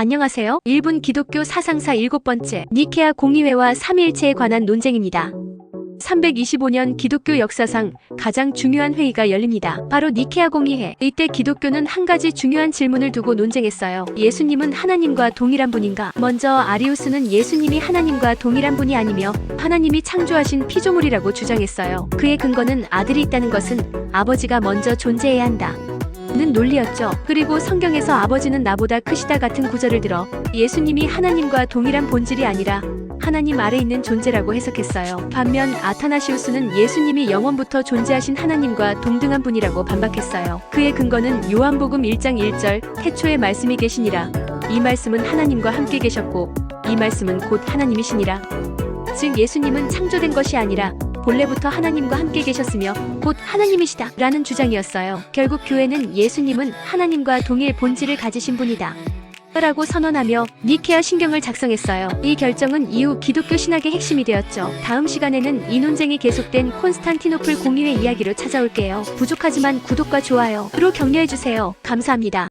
안녕하세요. 1분 기독교 사상사 일곱 번째 니케아 공의회와 삼위일체에 관한 논쟁입니다. 325년 기독교 역사상 가장 중요한 회의가 열립니다. 바로 니케아 공의회. 이때 기독교는 한 가지 중요한 질문을 두고 논쟁했어요. 예수님은 하나님과 동일한 분인가? 먼저 아리우스는 예수님이 하나님과 동일한 분이 아니며 하나님이 창조하신 피조물이라고 주장했어요. 그의 근거는 아들이 있다는 것은 아버지가 먼저 존재해야 한다. 는 논리였죠. 그리고 성경에서 아버지는 나보다 크시다 같은 구절을 들어 예수님이 하나님과 동일한 본질이 아니라 하나님 아래 있는 존재라고 해석했어요. 반면 아타나시우스는 예수님이 영원부터 존재하신 하나님과 동등한 분이라고 반박했어요. 그의 근거는 요한복음 1장 1절 태초에 말씀이 계시니라. 이 말씀은 하나님과 함께 계셨고 이 말씀은 곧 하나님이시니라. 즉 예수님은 창조된 것이 아니라 본래부터 하나님과 함께 계셨으며 곧 하나님이시다 라는 주장이었어요. 결국 교회는 예수님은 하나님과 동일 본질을 가지신 분이다. 라고 선언하며 니케아 신경을 작성했어요. 이 결정은 이후 기독교 신학의 핵심이 되었죠. 다음 시간에는 이 논쟁이 계속된 콘스탄티노플 공의회 이야기로 찾아올게요. 부족하지만 구독과 좋아요로 격려해주세요. 감사합니다.